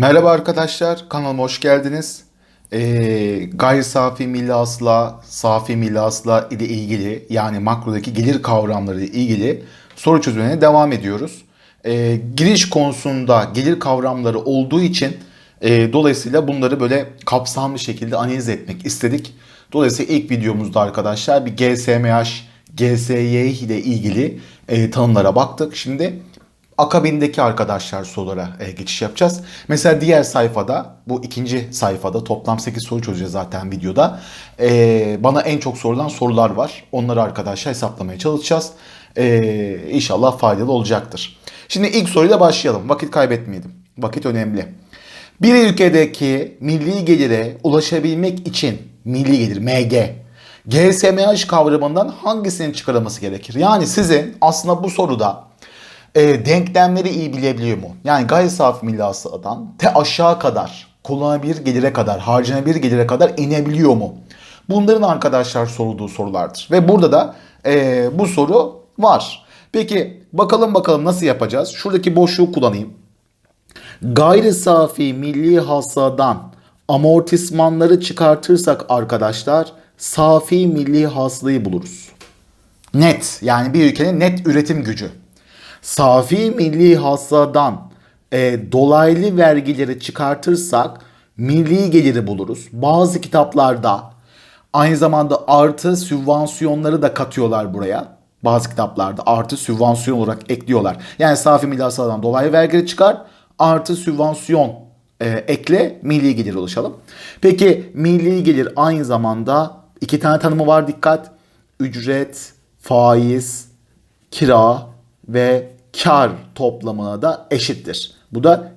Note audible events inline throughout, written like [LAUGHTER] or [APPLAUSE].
Merhaba arkadaşlar, kanalıma hoş geldiniz. Ee, gayri safi milli hasıla, safi milli hasıla ile ilgili yani makrodaki gelir kavramları ile ilgili soru çözümlerine devam ediyoruz. Ee, giriş konusunda gelir kavramları olduğu için e, dolayısıyla bunları böyle kapsamlı şekilde analiz etmek istedik. Dolayısıyla ilk videomuzda arkadaşlar bir GSMH, GSY ile ilgili e, tanımlara baktık. Şimdi akabindeki arkadaşlar sorulara e, geçiş yapacağız. Mesela diğer sayfada bu ikinci sayfada toplam 8 soru çözeceğiz zaten videoda. E, bana en çok sorulan sorular var. Onları arkadaşlar hesaplamaya çalışacağız. E, inşallah faydalı olacaktır. Şimdi ilk soruyla başlayalım. Vakit kaybetmeyelim. Vakit önemli. Bir ülkedeki milli gelire ulaşabilmek için milli gelir MG GSMH kavramından hangisinin çıkarılması gerekir? Yani sizin aslında bu soruda e, denklemleri iyi bilebiliyor mu? Yani gayri safi milli hasıladan te aşağı kadar kullanılabilir gelire kadar, harcanabilir gelire kadar inebiliyor mu? Bunların arkadaşlar sorulduğu sorulardır. Ve burada da e, bu soru var. Peki bakalım bakalım nasıl yapacağız? Şuradaki boşluğu kullanayım. Gayri safi milli hasıladan amortismanları çıkartırsak arkadaşlar safi milli hasılayı buluruz. Net yani bir ülkenin net üretim gücü safi milli hasıladan e, dolaylı vergileri çıkartırsak milli geliri buluruz. Bazı kitaplarda aynı zamanda artı sübvansiyonları da katıyorlar buraya. Bazı kitaplarda artı sübvansiyon olarak ekliyorlar. Yani safi milli hasıladan dolaylı vergileri çıkar artı sübvansiyon e, ekle milli gelir ulaşalım. Peki milli gelir aynı zamanda iki tane tanımı var dikkat. Ücret, faiz, kira ve kar toplamına da eşittir. Bu da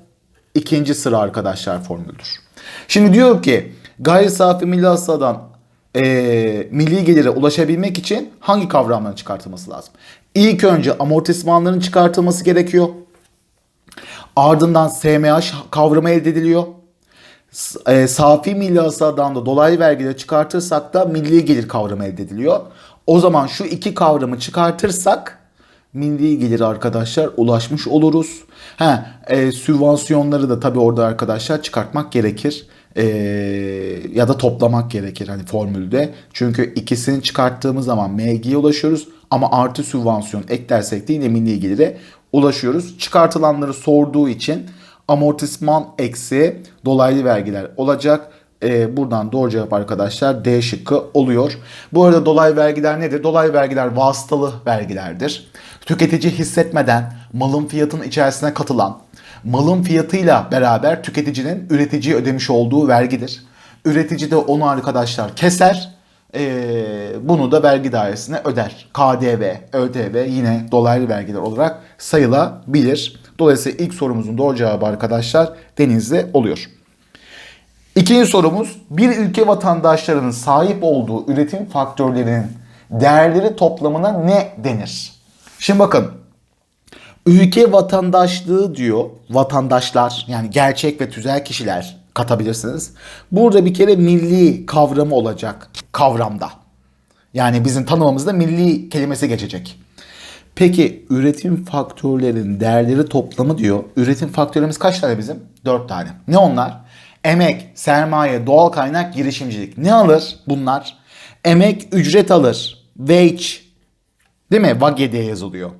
ikinci sıra arkadaşlar formüldür. Şimdi diyor ki gayri safi milli hasıladan e, milli gelire ulaşabilmek için hangi kavramların çıkartılması lazım? İlk önce amortismanların çıkartılması gerekiyor. Ardından SMH kavramı elde ediliyor. E, safi milli hasıladan da dolaylı vergileri çıkartırsak da milli gelir kavramı elde ediliyor. O zaman şu iki kavramı çıkartırsak milli gelir arkadaşlar ulaşmış oluruz. Ha, e, sübvansiyonları da tabii orada arkadaşlar çıkartmak gerekir. E, ya da toplamak gerekir hani formülde. Çünkü ikisini çıkarttığımız zaman MG'ye ulaşıyoruz. Ama artı sübvansiyon eklersek de yine milli gelire ulaşıyoruz. Çıkartılanları sorduğu için amortisman eksi dolaylı vergiler olacak. Ee, buradan doğru cevap arkadaşlar D şıkkı oluyor. Bu arada dolaylı vergiler nedir? Dolaylı vergiler vasıtalı vergilerdir. Tüketici hissetmeden malın fiyatının içerisine katılan, malın fiyatıyla beraber tüketicinin üreticiye ödemiş olduğu vergidir. Üretici de onu arkadaşlar keser, ee, bunu da vergi dairesine öder. KDV, ÖTV yine dolaylı vergiler olarak sayılabilir. Dolayısıyla ilk sorumuzun doğru cevabı arkadaşlar denizli oluyor. İkinci sorumuz bir ülke vatandaşlarının sahip olduğu üretim faktörlerinin değerleri toplamına ne denir? Şimdi bakın ülke vatandaşlığı diyor vatandaşlar yani gerçek ve tüzel kişiler katabilirsiniz. Burada bir kere milli kavramı olacak kavramda. Yani bizim tanımımızda milli kelimesi geçecek. Peki üretim faktörlerin değerleri toplamı diyor. Üretim faktörümüz kaç tane bizim? Dört tane. Ne onlar? Emek, sermaye, doğal kaynak, girişimcilik. Ne alır bunlar? Emek ücret alır. Wage. Değil mi? Vage diye yazılıyor.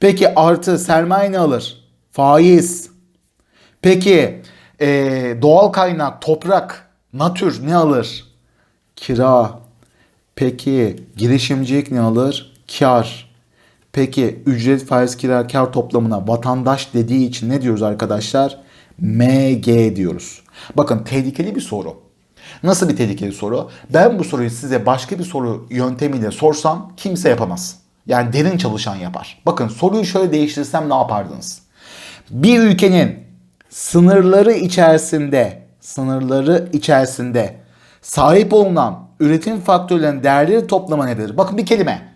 Peki artı sermaye ne alır? Faiz. Peki e, doğal kaynak, toprak, natür ne alır? Kira. Peki girişimcilik ne alır? Kar. Peki ücret faiz kira kar toplamına vatandaş dediği için ne diyoruz arkadaşlar? MG diyoruz. Bakın tehlikeli bir soru. Nasıl bir tehlikeli soru? Ben bu soruyu size başka bir soru yöntemiyle sorsam kimse yapamaz. Yani derin çalışan yapar. Bakın soruyu şöyle değiştirsem ne yapardınız? Bir ülkenin sınırları içerisinde sınırları içerisinde sahip olunan üretim faktörlerinin değerleri toplama nedir? Bakın bir kelime.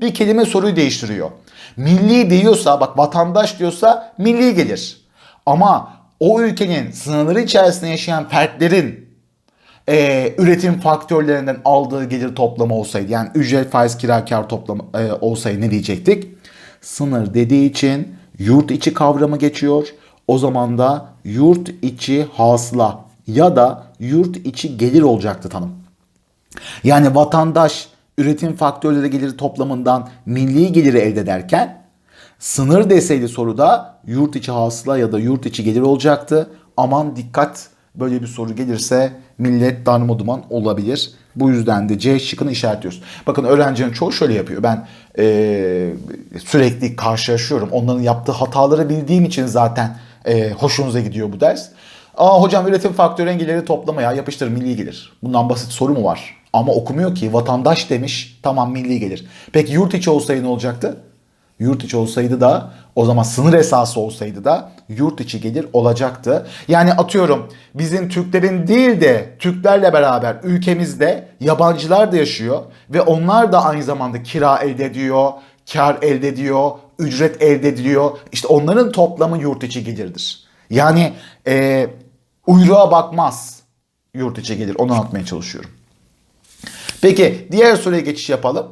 Bir kelime soruyu değiştiriyor. Milli diyorsa bak vatandaş diyorsa milli gelir. Ama o ülkenin sınırları içerisinde yaşayan fertlerin e, üretim faktörlerinden aldığı gelir toplamı olsaydı yani ücret faiz kira kar toplamı e, olsaydı ne diyecektik? Sınır dediği için yurt içi kavramı geçiyor. o zaman da yurt içi hasıla ya da yurt içi gelir olacaktı tanım. Yani vatandaş üretim faktörleri geliri toplamından milli geliri elde ederken sınır deseydi soruda yurt içi hasıla ya da yurt içi gelir olacaktı. Aman dikkat böyle bir soru gelirse millet darmaduman olabilir. Bu yüzden de C şıkkını işaretliyoruz. Bakın öğrencinin çoğu şöyle yapıyor. Ben eee, sürekli karşılaşıyorum. Onların yaptığı hataları bildiğim için zaten eee, hoşunuza gidiyor bu ders. Aa hocam üretim faktörü engelleri toplama ya yapıştır milli gelir. Bundan basit soru mu var? Ama okumuyor ki vatandaş demiş tamam milli gelir. Peki yurt içi olsaydı ne olacaktı? Yurt içi olsaydı da o zaman sınır esası olsaydı da yurt içi gelir olacaktı. Yani atıyorum bizim Türklerin değil de Türklerle beraber ülkemizde yabancılar da yaşıyor ve onlar da aynı zamanda kira elde ediyor, kar elde ediyor, ücret elde ediliyor. İşte onların toplamı yurt içi gelirdir. Yani e, uyruğa bakmaz yurt içi gelir onu anlatmaya çalışıyorum. Peki diğer soruya geçiş yapalım.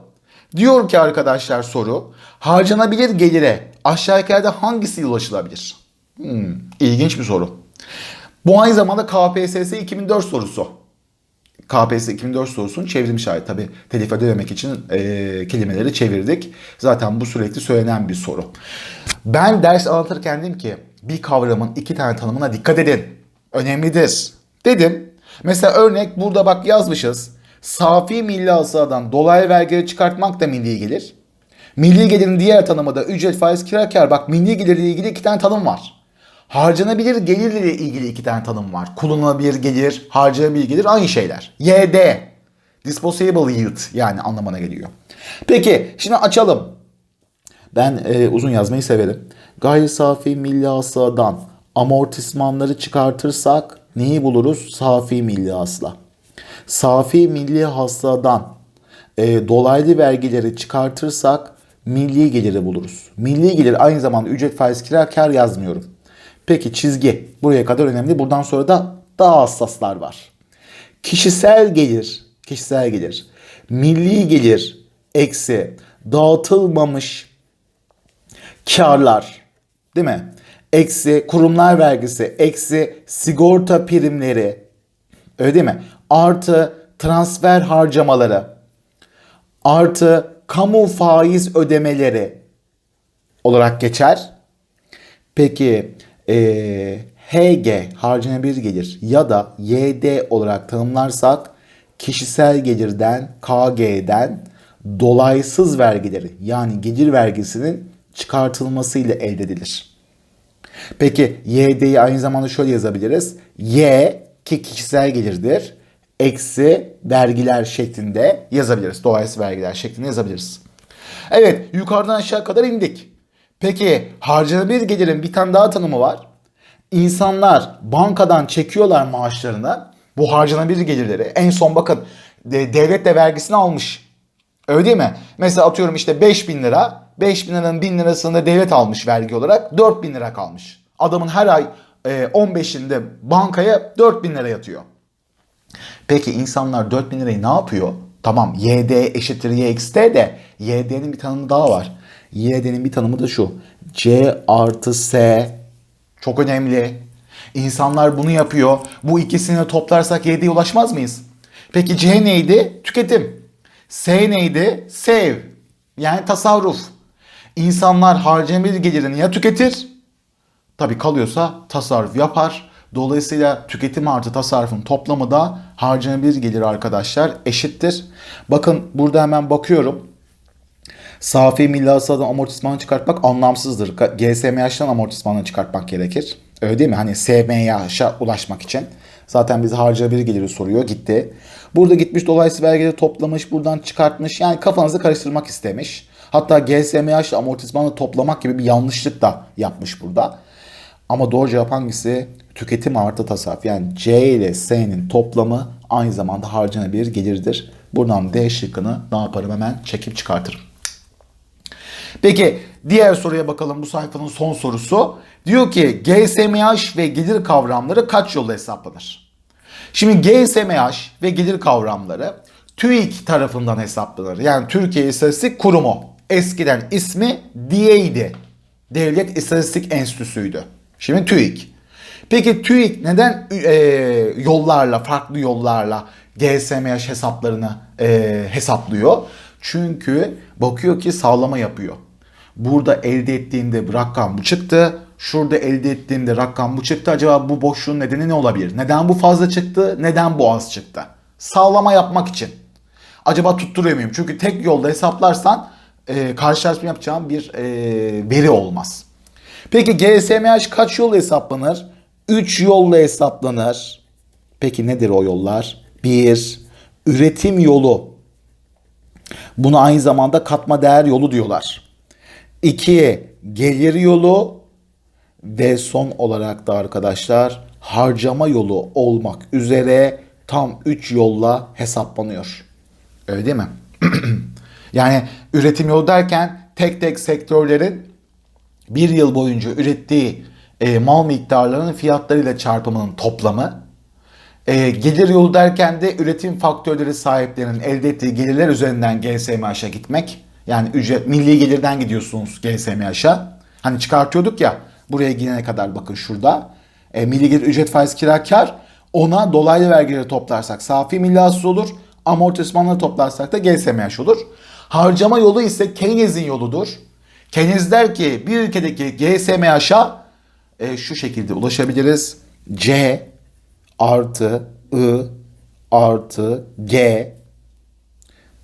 Diyor ki arkadaşlar soru harcanabilir gelire aşağıdakilerden hangisi ulaşılabilir? Hmm, ilginç bir soru. Bu aynı zamanda KPSS 2004 sorusu. KPSS 2004 sorusunun çevrilmiş hali. Tabi telif ödememek için e, kelimeleri çevirdik. Zaten bu sürekli söylenen bir soru. Ben ders anlatırken dedim ki bir kavramın iki tane tanımına dikkat edin. Önemlidir. Dedim. Mesela örnek burada bak yazmışız. Safi milli hasıladan dolaylı vergileri çıkartmak da milli gelir. Milli gelirin diğer tanımı da ücret, faiz, kira, kar. Bak milli gelirle ilgili iki tane tanım var. Harcanabilir gelirle ilgili iki tane tanım var. Kullanılabilir gelir, harcanabilir gelir aynı şeyler. YD. Disposable yield yani anlamına geliyor. Peki şimdi açalım. Ben e, uzun yazmayı severim. Gayri safi milli hasıladan amortismanları çıkartırsak neyi buluruz? Safi milli hasıla. Safi milli hasıladan e, dolaylı vergileri çıkartırsak milli geliri buluruz. Milli gelir aynı zamanda ücret faiz kira kar yazmıyorum. Peki çizgi buraya kadar önemli. Buradan sonra da daha hassaslar var. Kişisel gelir, kişisel gelir, milli gelir eksi dağıtılmamış karlar değil mi? Eksi kurumlar vergisi, eksi sigorta primleri öyle değil mi? Artı transfer harcamaları, artı kamu faiz ödemeleri olarak geçer. Peki eee, HG harcanabilir gelir ya da YD olarak tanımlarsak kişisel gelirden KG'den dolaysız vergileri yani gelir vergisinin çıkartılmasıyla elde edilir. Peki YD'yi aynı zamanda şöyle yazabiliriz. Y ki kişisel gelirdir. Eksi vergiler şeklinde yazabiliriz. Dolayısıyla vergiler şeklinde yazabiliriz. Evet yukarıdan aşağı kadar indik. Peki harcanabilir gelirin bir tane daha tanımı var. İnsanlar bankadan çekiyorlar maaşlarını. Bu harcanabilir gelirleri. En son bakın de- devlet de vergisini almış. Öyle değil mi? Mesela atıyorum işte 5000 lira. 5000 liranın 1000 lirasını devlet almış vergi olarak. 4000 lira kalmış. Adamın her ay e, 15'inde bankaya 4000 lira yatıyor. Peki insanlar 4000 lirayı ne yapıyor? Tamam YD eşittir Y de YD'nin bir tanımı daha var. YD'nin bir tanımı da şu. C artı S çok önemli. İnsanlar bunu yapıyor. Bu ikisini toplarsak YD'ye ulaşmaz mıyız? Peki C neydi? Tüketim. S neydi? Sev. Yani tasarruf. İnsanlar harcanabilir gelirini ya tüketir Tabi kalıyorsa tasarruf yapar. Dolayısıyla tüketim artı tasarrufun toplamı da harcanabilir gelir arkadaşlar eşittir. Bakın burada hemen bakıyorum. Safi milli hasıladan amortismanı çıkartmak anlamsızdır. GSMH'dan amortismanı çıkartmak gerekir. Öyle değil mi? Hani SMH'a ulaşmak için. Zaten bize harcanabilir geliri soruyor. Gitti. Burada gitmiş dolayısıyla vergileri toplamış. Buradan çıkartmış. Yani kafanızı karıştırmak istemiş. Hatta GSMH ile amortismanı toplamak gibi bir yanlışlık da yapmış burada. Ama doğru cevap hangisi? Tüketim artı tasarruf. Yani C ile S'nin toplamı aynı zamanda harcanabilir gelirdir. Buradan D şıkkını ne yaparım hemen çekip çıkartırım. Peki diğer soruya bakalım bu sayfanın son sorusu. Diyor ki GSMH ve gelir kavramları kaç yolla hesaplanır? Şimdi GSMH ve gelir kavramları TÜİK tarafından hesaplanır. Yani Türkiye İstatistik Kurumu. Eskiden ismi DİE'ydi. Devlet İstatistik Enstitüsü'ydü. Şimdi TÜİK. Peki TÜİK neden e, yollarla, farklı yollarla GSMH hesaplarını e, hesaplıyor? Çünkü bakıyor ki sağlama yapıyor. Burada elde ettiğinde rakam bu çıktı. Şurada elde ettiğinde rakam bu çıktı. Acaba bu boşluğun nedeni ne olabilir? Neden bu fazla çıktı? Neden bu az çıktı? Sağlama yapmak için. Acaba tutturuyor muyum? Çünkü tek yolda hesaplarsan e, karşılaştırma yapacağım bir e, veri olmaz. Peki GSMH kaç yolla hesaplanır? 3 yolla hesaplanır. Peki nedir o yollar? 1. Üretim yolu. Bunu aynı zamanda katma değer yolu diyorlar. 2. Gelir yolu ve son olarak da arkadaşlar harcama yolu olmak üzere tam 3 yolla hesaplanıyor. Öyle değil mi? [CLEARS THROAT] yani üretim yolu derken tek tek sektörlerin bir yıl boyunca ürettiği e, mal miktarlarının fiyatlarıyla çarpımının toplamı. E, gelir yolu derken de üretim faktörleri sahiplerinin elde ettiği gelirler üzerinden GSMH'a gitmek. Yani ücret milli gelirden gidiyorsunuz GSMH'a. Hani çıkartıyorduk ya buraya gelene kadar bakın şurada. E, milli gelir ücret faiz kira kar ona dolaylı vergileri toplarsak safi milli hasıl olur. Amortismanları toplarsak da GSMH olur. Harcama yolu ise Keynes'in yoludur. Keynes der ki bir ülkedeki GSMH'a e, şu şekilde ulaşabiliriz. C artı I artı G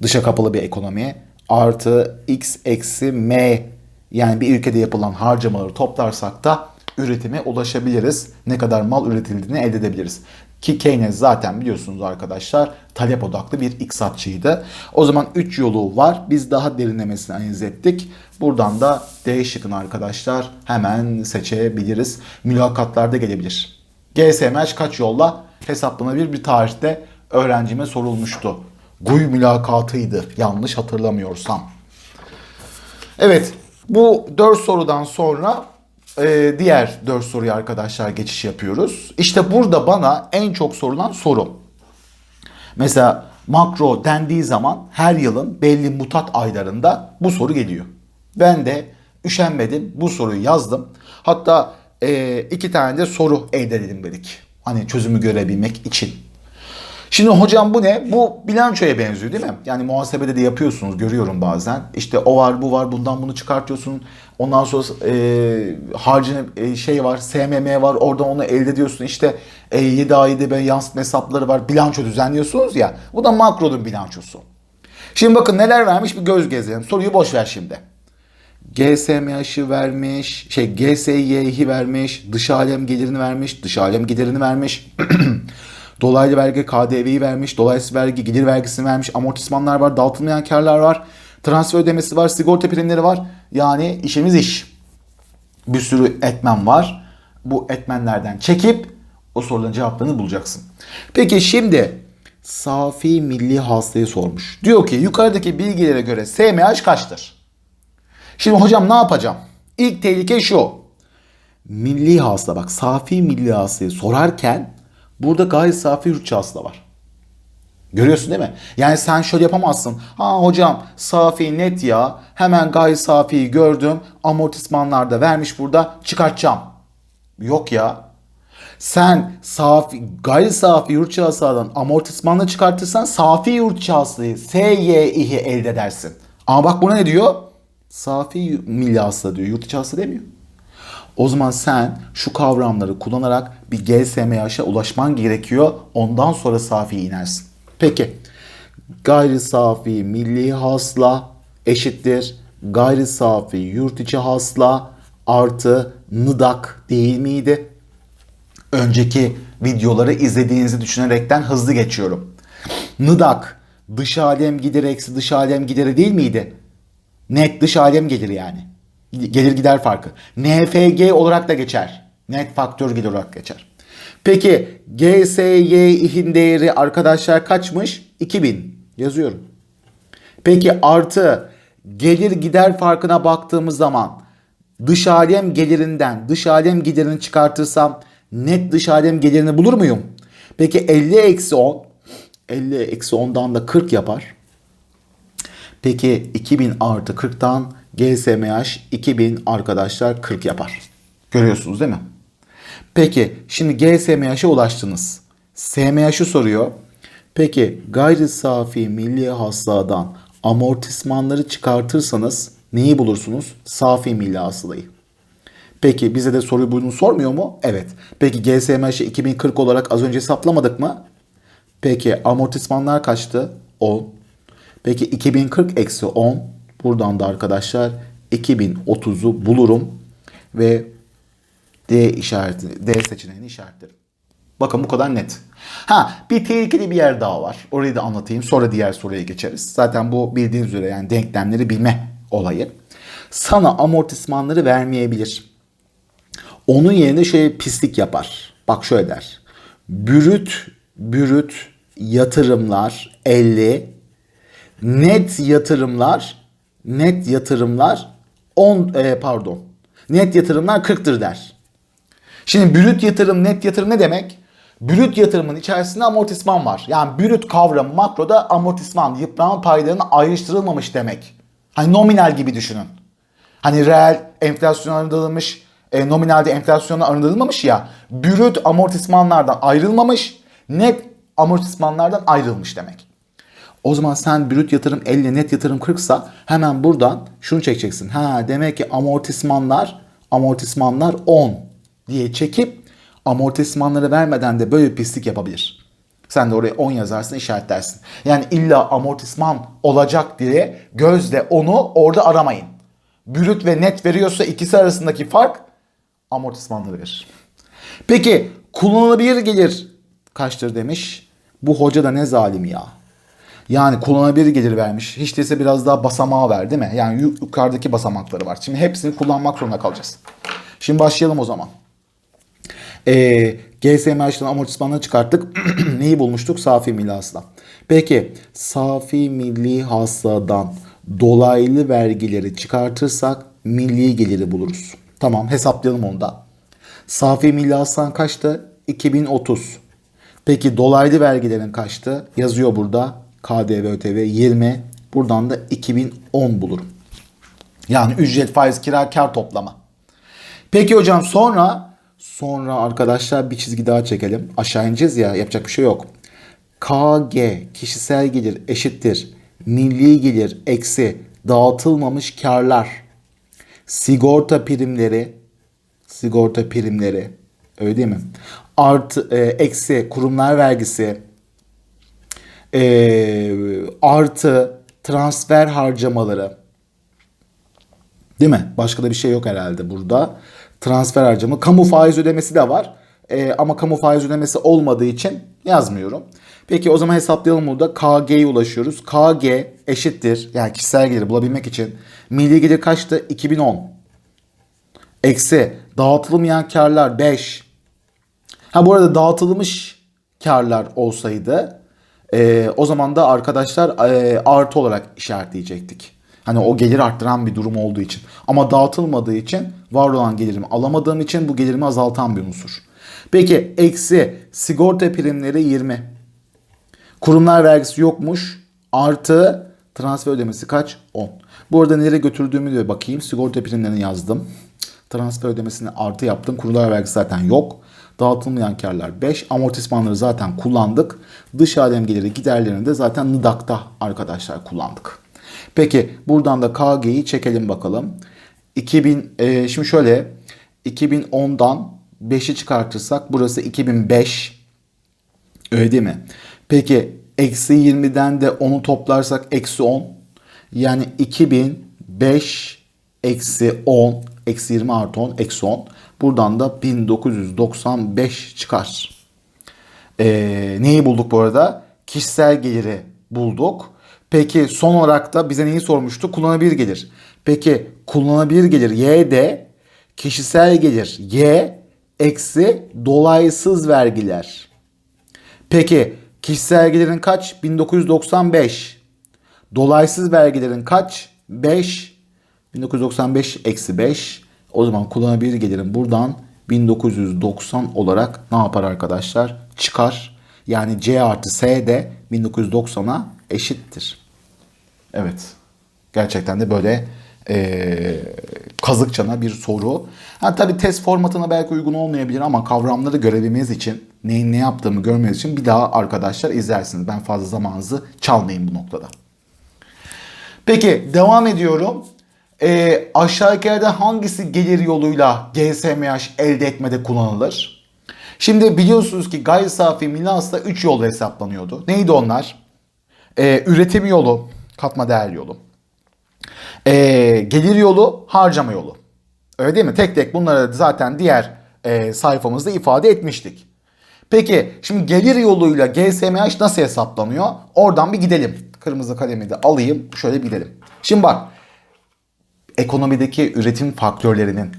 dışa kapalı bir ekonomi artı X eksi M yani bir ülkede yapılan harcamaları toplarsak da üretime ulaşabiliriz. Ne kadar mal üretildiğini elde edebiliriz. Ki Keynes zaten biliyorsunuz arkadaşlar talep odaklı bir iktisatçıydı. O zaman 3 yolu var. Biz daha derinlemesine analiz ettik. Buradan da D şıkkını arkadaşlar hemen seçebiliriz. Mülakatlarda gelebilir. GSMH kaç yolla hesaplanabilir bir tarihte öğrencime sorulmuştu. GUY mülakatıydı yanlış hatırlamıyorsam. Evet bu 4 sorudan sonra e, diğer 4 soruya arkadaşlar geçiş yapıyoruz. İşte burada bana en çok sorulan soru. Mesela makro dendiği zaman her yılın belli mutat aylarında bu soru geliyor. Ben de üşenmedim bu soruyu yazdım. Hatta e, iki tane de soru elde edelim dedik. Hani çözümü görebilmek için. Şimdi hocam bu ne? Bu bilançoya benziyor değil mi? Yani muhasebede de yapıyorsunuz görüyorum bazen. İşte o var bu var bundan bunu çıkartıyorsun. Ondan sonra e, harcını e, şey var SMM var oradan onu elde ediyorsun. İşte e, 7 ay 7 yansıtma hesapları var. Bilanço düzenliyorsunuz ya. Bu da makrodun bilançosu. Şimdi bakın neler vermiş bir göz gezelim. Soruyu boş ver şimdi. GSMH'ı vermiş, şey GSY'yi vermiş, dış alem gelirini vermiş, dış alem giderini vermiş. [CLEARS THROAT] Dolaylı vergi KDV'yi vermiş, dolaysız vergi gelir vergisini vermiş, amortismanlar var, dağıtılmayan karlar var, transfer ödemesi var, sigorta primleri var. Yani işimiz iş. Bir sürü etmen var. Bu etmenlerden çekip o soruların cevaplarını bulacaksın. Peki şimdi safi milli hastayı sormuş. Diyor ki yukarıdaki bilgilere göre SMH kaçtır? Şimdi hocam ne yapacağım? İlk tehlike şu. Milli hasta bak safi milli hastayı sorarken burada gayri safi yurtçı hasta var. Görüyorsun değil mi? Yani sen şöyle yapamazsın. Ha hocam safi net ya. Hemen gayri safiyi gördüm. Amortismanlarda vermiş burada çıkartacağım. Yok ya. Sen safi, gayri safi yurtçı hastadan amortismanla çıkartırsan safi yurtçı hastayı SYİ'yi elde edersin. Ama bak buna ne diyor? Safi milli hasta diyor. Yurt içi hasta demiyor. O zaman sen şu kavramları kullanarak bir GSMH'a ulaşman gerekiyor. Ondan sonra safi inersin. Peki gayri safi milli hasla eşittir gayri safi yurt içi hasla artı nıdak değil miydi? Önceki videoları izlediğinizi düşünerekten hızlı geçiyorum. Nıdak dış alem gider eksi dış alem gideri değil miydi? Net dış alem gelir yani. Gelir gider farkı. NFG olarak da geçer. Net faktör gelir olarak geçer. Peki GSY'in değeri arkadaşlar kaçmış? 2000 yazıyorum. Peki artı gelir gider farkına baktığımız zaman dış alem gelirinden dış alem giderini çıkartırsam net dış alem gelirini bulur muyum? Peki 50 eksi 10 50 eksi 10'dan da 40 yapar. Peki 2000 artı 40'tan GSMH 2000 arkadaşlar 40 yapar. Görüyorsunuz değil mi? Peki şimdi GSMH'e ulaştınız. SMH'ı soruyor. Peki gayri safi milli hasıladan amortismanları çıkartırsanız neyi bulursunuz? Safi milli hasılayı. Peki bize de soruyu bunu sormuyor mu? Evet. Peki GSMH'i 2040 olarak az önce hesaplamadık mı? Peki amortismanlar kaçtı? 10. Peki 2040 eksi 10. Buradan da arkadaşlar 2030'u bulurum ve D işareti, D seçeneğini işaretlerim. Bakın bu kadar net. Ha bir tehlikeli bir yer daha var. Orayı da anlatayım. Sonra diğer soruya geçeriz. Zaten bu bildiğiniz üzere yani denklemleri bilme olayı. Sana amortismanları vermeyebilir. Onun yerine şöyle pislik yapar. Bak şöyle der. Bürüt, bürüt yatırımlar 50, net yatırımlar, net yatırımlar 10, e, pardon, net yatırımlar 40'tır der. Şimdi brüt yatırım, net yatırım ne demek? Brüt yatırımın içerisinde amortisman var. Yani brüt kavramı makroda amortisman, yıpranma paylarının ayrıştırılmamış demek. Hani nominal gibi düşünün. Hani reel enflasyon arındırılmış, e, nominalde enflasyonla arındırılmamış ya. Brüt amortismanlardan ayrılmamış, net amortismanlardan ayrılmış demek. O zaman sen brüt yatırım 50, net yatırım 40 sa hemen buradan şunu çekeceksin. Ha demek ki amortismanlar, amortismanlar 10 diye çekip amortismanları vermeden de böyle pislik yapabilir. Sen de oraya 10 yazarsın işaretlersin. Yani illa amortisman olacak diye gözle onu orada aramayın. Brüt ve net veriyorsa ikisi arasındaki fark amortismanları verir. Peki kullanılabilir gelir kaçtır demiş. Bu hoca da ne zalim ya. Yani kullanılabilir gelir vermiş. Hiç değilse biraz daha basamağı ver değil mi? Yani yukarıdaki basamakları var. Şimdi hepsini kullanmak zorunda kalacağız. Şimdi başlayalım o zaman. Ee, GSMH'den amortismanları çıkarttık. [CLEARS THROAT] Neyi bulmuştuk? Safi milli hasıla. Peki safi milli hasıladan dolaylı vergileri çıkartırsak milli geliri buluruz. Tamam hesaplayalım onu da. Safi milli hasılan kaçtı? 2030. Peki dolaylı vergilerin kaçtı? Yazıyor burada. KDV, ÖTV 20. Buradan da 2010 bulurum. Yani ücret, faiz, kira, kar toplama. Peki hocam sonra sonra arkadaşlar bir çizgi daha çekelim. Aşağı ineceğiz ya yapacak bir şey yok. KG kişisel gelir eşittir. Milli gelir eksi dağıtılmamış karlar. Sigorta primleri sigorta primleri öyle değil mi? Artı e, eksi kurumlar vergisi e, artı transfer harcamaları değil mi? Başka da bir şey yok herhalde burada. Transfer harcama, kamu faiz ödemesi de var. E, ama kamu faiz ödemesi olmadığı için yazmıyorum. Peki o zaman hesaplayalım burada. KG'ye ulaşıyoruz. KG eşittir. Yani kişisel gelir bulabilmek için. Milli gelir kaçtı? 2010. Eksi dağıtılmayan karlar 5. Ha bu arada dağıtılmış karlar olsaydı e, o zaman da arkadaşlar e, artı olarak işaretleyecektik. Hani o gelir arttıran bir durum olduğu için. Ama dağıtılmadığı için var olan gelirimi alamadığım için bu gelirimi azaltan bir unsur. Peki eksi sigorta primleri 20. Kurumlar vergisi yokmuş. Artı transfer ödemesi kaç? 10. Bu arada nereye götürdüğümü de bakayım. Sigorta primlerini yazdım. Transfer ödemesini artı yaptım. Kurumlar vergisi zaten yok. Dağıtılmayan karlar 5. Amortismanları zaten kullandık. Dış alem geliri giderlerini de zaten NIDAK'ta arkadaşlar kullandık. Peki buradan da KG'yi çekelim bakalım. 2000 e, şimdi şöyle 2010'dan 5'i çıkartırsak burası 2005. Öyle değil mi? Peki eksi 20'den de 10'u toplarsak eksi 10. Yani 2005 eksi 10 eksi 20 artı 10 eksi 10. Buradan da 1995 çıkar. Ee, neyi bulduk bu arada? Kişisel geliri bulduk. Peki son olarak da bize neyi sormuştu? Kullanabilir gelir. Peki kullanabilir gelir Y kişisel gelir Y eksi dolaysız vergiler. Peki kişisel gelirin kaç? 1995. Dolaysız vergilerin kaç? 5. 1995 eksi 5. O zaman kullanabilir gelirin buradan 1990 olarak ne yapar arkadaşlar? Çıkar. Yani C artı S de 1990'a eşittir. Evet. Gerçekten de böyle e, kazıkçana bir soru. Ha tabii test formatına belki uygun olmayabilir ama kavramları görebilmeniz için neyin ne yaptığımı görmeniz için bir daha arkadaşlar izlersiniz. Ben fazla zamanınızı çalmayayım bu noktada. Peki devam ediyorum. Ee, aşağıdakilerde hangisi gelir yoluyla GSMH elde etmede kullanılır? Şimdi biliyorsunuz ki gayri safi milli hasıla 3 yolda hesaplanıyordu. Neydi onlar? Ee, üretim yolu, katma değer yolu. Ee, gelir yolu, harcama yolu. Öyle değil mi? Tek tek bunları zaten diğer e, sayfamızda ifade etmiştik. Peki şimdi gelir yoluyla GSMH nasıl hesaplanıyor? Oradan bir gidelim. Kırmızı kalemi de alayım. Şöyle bir gidelim. Şimdi bak ekonomideki üretim faktörlerinin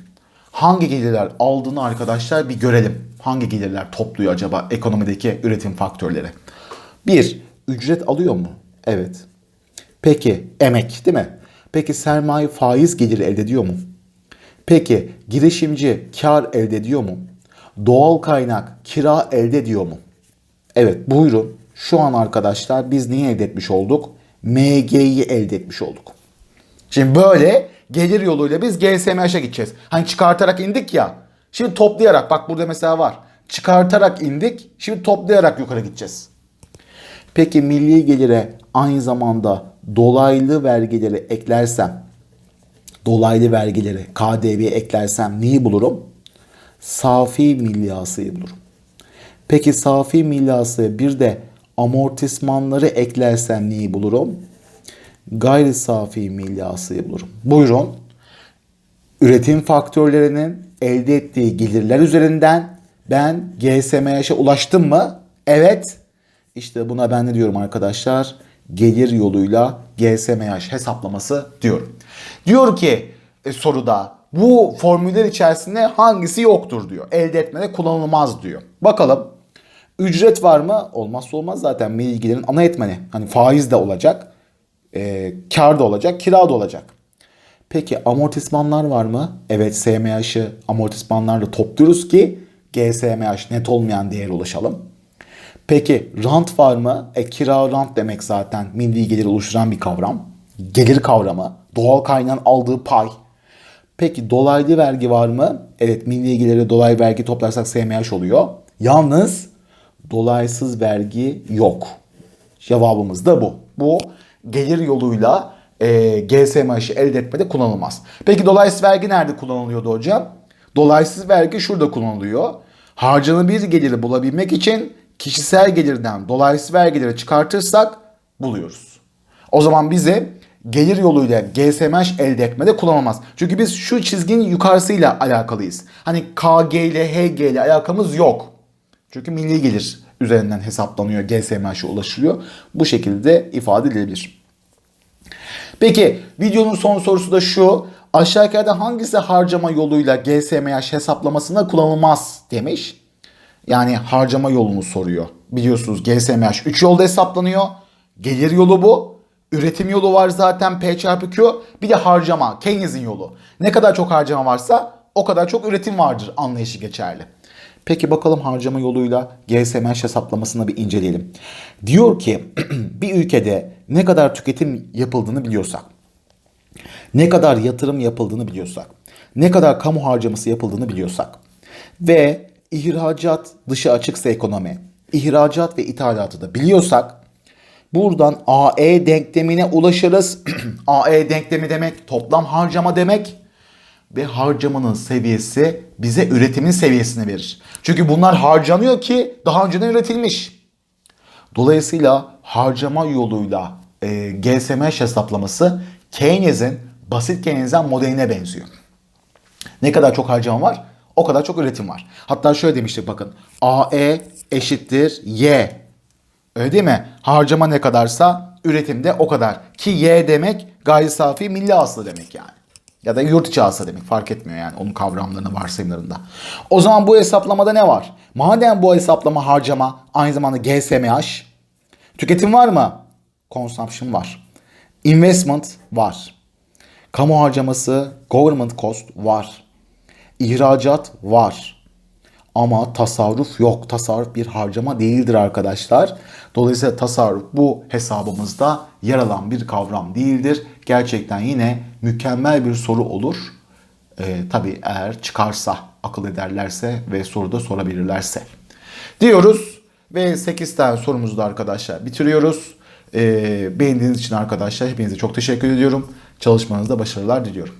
hangi gelirler aldığını arkadaşlar bir görelim. Hangi gelirler topluyor acaba ekonomideki üretim faktörleri? Bir, ücret alıyor mu? Evet. Peki emek değil mi? Peki sermaye faiz geliri elde ediyor mu? Peki girişimci kar elde ediyor mu? Doğal kaynak kira elde ediyor mu? Evet buyurun. Şu an arkadaşlar biz neyi elde etmiş olduk? MG'yi elde etmiş olduk. Şimdi böyle gelir yoluyla biz GSMH'e gideceğiz. Hani çıkartarak indik ya. Şimdi toplayarak bak burada mesela var. Çıkartarak indik. Şimdi toplayarak yukarı gideceğiz. Peki milli gelire aynı zamanda dolaylı vergileri eklersem dolaylı vergileri KDV'ye eklersem neyi bulurum? Safi milli hasılayı bulurum. Peki safi milli hasılaya bir de amortismanları eklersem neyi bulurum? Gayri safi milli hasılayı bulurum. Buyurun. Üretim faktörlerinin elde ettiği gelirler üzerinden ben GSMH'e ulaştım mı? Evet. İşte buna ben ne diyorum arkadaşlar? Gelir yoluyla GSMH hesaplaması diyorum. Diyor ki e, soruda bu formüller içerisinde hangisi yoktur diyor. Elde etmede kullanılmaz diyor. Bakalım ücret var mı? Olmazsa olmaz zaten milli gelirin ana etmeni. Hani faiz de olacak, e, kar da olacak, kira da olacak. Peki amortismanlar var mı? Evet SMH'ı amortismanlarla topluyoruz ki GSMH net olmayan değere ulaşalım. Peki rant var mı? E kira rant demek zaten milli gelir oluşturan bir kavram. Gelir kavramı. Doğal kaynağın aldığı pay. Peki dolaylı vergi var mı? Evet milli gelire dolaylı vergi toplarsak SMH oluyor. Yalnız dolaysız vergi yok. Cevabımız da bu. Bu gelir yoluyla e, GSMH'ı elde etmede kullanılmaz. Peki dolaysız vergi nerede kullanılıyordu hocam? Dolaysız vergi şurada kullanılıyor. Harcanabilir geliri bulabilmek için kişisel gelirden dolaysız vergileri çıkartırsak buluyoruz. O zaman bize gelir yoluyla GSMH elde etmede kullanılmaz. Çünkü biz şu çizginin yukarısıyla alakalıyız. Hani KG ile HG ile alakamız yok. Çünkü milli gelir üzerinden hesaplanıyor, GSMH'e ulaşılıyor. Bu şekilde ifade edilebilir. Peki videonun son sorusu da şu. Aşağıdaki hangisi harcama yoluyla GSMH hesaplamasında kullanılmaz demiş. Yani harcama yolunu soruyor. Biliyorsunuz GSMH 3 yolda hesaplanıyor. Gelir yolu bu. Üretim yolu var zaten P çarpı Q. Bir de harcama Keynes'in yolu. Ne kadar çok harcama varsa o kadar çok üretim vardır anlayışı geçerli. Peki bakalım harcama yoluyla GSMH hesaplamasını bir inceleyelim. Diyor ki [CLEARS THROAT] bir ülkede ne kadar tüketim yapıldığını biliyorsak, ne kadar yatırım yapıldığını biliyorsak, ne kadar kamu harcaması yapıldığını biliyorsak ve ihracat dışı açıksa ekonomi, ihracat ve ithalatı da biliyorsak buradan AE denklemine ulaşırız. [CLEARS THROAT] AE denklemi demek toplam harcama demek ve harcamanın seviyesi bize üretimin seviyesini verir. Çünkü bunlar harcanıyor ki daha önceden üretilmiş. Dolayısıyla harcama yoluyla e, GSMH hesaplaması Keynes'in basit Keynes'in modeline benziyor. Ne kadar çok harcama var o kadar çok üretim var. Hatta şöyle demiştik bakın. AE eşittir Y. Öyle değil mi? Harcama ne kadarsa üretimde o kadar. Ki Y demek gayri safi milli hasıla demek yani. Ya da yurt içi hasıla demek fark etmiyor yani onun kavramlarını varsayımlarında. O zaman bu hesaplamada ne var? Madem bu hesaplama harcama aynı zamanda GSMH. Tüketim var mı? Consumption var. Investment var. Kamu harcaması, government cost var. İhracat var. Ama tasarruf yok. Tasarruf bir harcama değildir arkadaşlar. Dolayısıyla tasarruf bu hesabımızda yer alan bir kavram değildir. Gerçekten yine mükemmel bir soru olur. Ee, tabii eğer çıkarsa, akıl ederlerse ve soruda sorabilirlerse. Diyoruz ve 8 tane sorumuzu da arkadaşlar bitiriyoruz. Ee, beğendiğiniz için arkadaşlar hepinize çok teşekkür ediyorum. Çalışmanızda başarılar diliyorum.